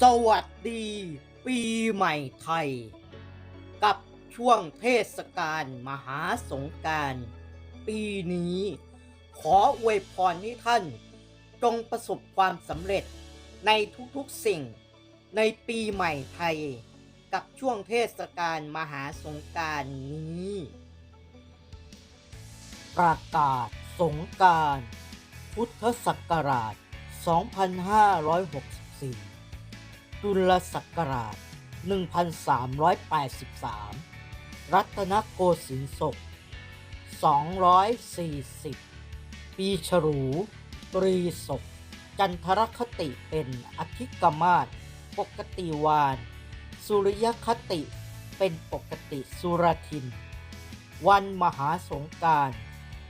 สวัสดีปีใหม่ไทย กับช่วงเทศกาลมหาสงการปีนี้ ขออวยพรให้ท่าน จงประสบความสำเร็จในทุกๆสิ่งในปีใหม่ไทย กับช่วงเทศกาลมหาสงการนี้ ประกาศสงการพุทธศักราช 2564 จุลศักราช 1383 รัตนโกสินทร์ศก 240 ปีฉลูตรีศก จันทรคติเป็นอธิกมาศปกติวาน สุริยคติเป็นปกติสุรทิน วันมหาสงการ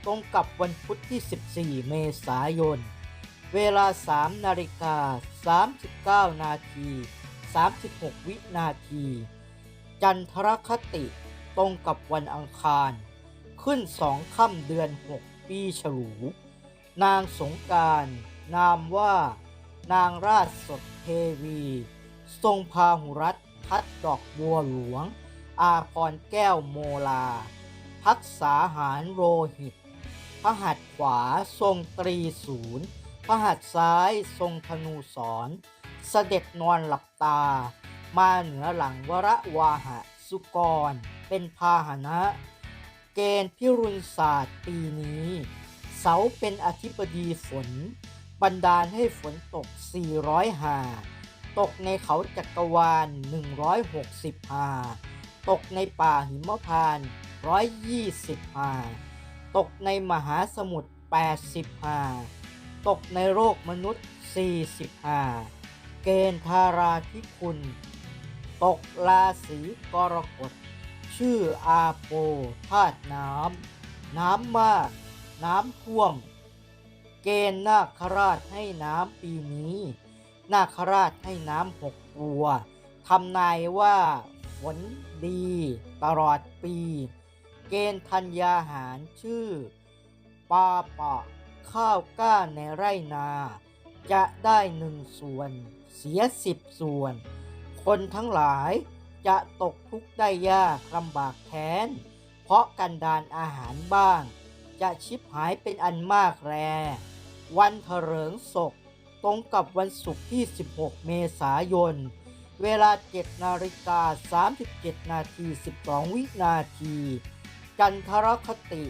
ตรงกับวันพุธที่ 14 เมษายน เวลา 3 นาฬิกา 39 นาที 36 วินาที จันทรคติตรงกับวันอังคาร ขึ้นสองค่ำเดือน 6 ปีฉลู นางสงการ นามว่า นางราชสดเทวี ทรงพาหุรัตน์ทัดดอกบัวหลวง อาพรแก้วโมลา พักษาหารโรหิตพระหัตถ์ขวาทรงตรีศูนย์ พระหัตถ์ซ้ายทรงธนูสอนเสด็จนอนหลับตา มาเหนือหลังวรวาหะสุกร เป็นพาหนะ เกณฑ์พิรุณศาสตร์ปีนี้ เสาเป็นอธิบดีฝน บันดาลให้ฝนตก 400 หา ตกในเขาจักรวาล 160 หา ตกในป่าหิมพาน 120 หา ตกในมหาสมุทร 80 หา ตกในโลกมนุษย์40หาเกณฑ์ธาราธิคุณ ตกราศีกรกฎ ชื่ออาโปธาตุน้ำ น้ำมาก น้ำท่วม เกณฑ์นาคราชให้น้ำปีนี้ นาคราชให้น้ำหกตัวทำนายว่าฝนดี ตลอดปี เกณฑ์ธัญญาหารชื่อปาปะ ข้าวกล้าในไร่นา จะได้หนึ่งส่วน เสียสิบส่วน คนทั้งหลายจะตกทุกข์ได้ยากลำบากแค้น เพราะกันดานอาหารบ้าง จะชิบหายเป็นอันมากแร วันเถลิงศก ตรงกับวันศุกร์ที่ 16 เมษายน เวลา 7 นาฬิกา 37 นาที 12 วินาที จันทรคติ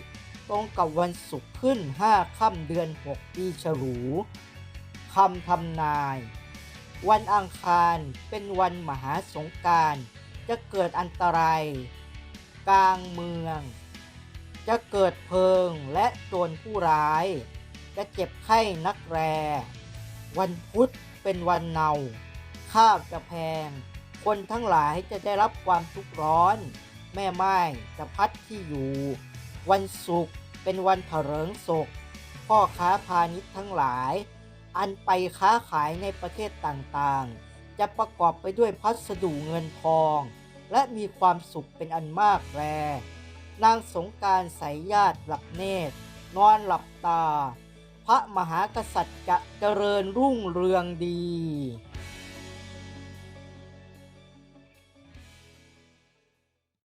ตรงกับวันศุกร์ขึ้น 5 ค่ำเดือน 6 ปีฉลูคำทำนาย วันอังคารเป็นวันมหาสงการจะเกิดอันตราย กลางเมือง จะเกิดเพลิงและโจรผู้ร้าย จะเจ็บไข้นักแร วันพุธเป็นวันเนาข้าวจะแพง คนทั้งหลายจะได้รับความทุกข์ร้อน แม่ไม้จะพัดที่อยู่ วันศุกร์เป็นวันเถลิงศกพ่อค้าพาณิชย์ทั้งหลาย อันไปค้าขายในประเทศต่างๆ จะประกอบไปด้วยพัสดุเงินทอง และมีความสุขเป็นอันมากแรนางสงการสายญาติหลับเนตร นอนหลับตา พระมหากษัตริย์จะเจริญรุ่งเรืองดี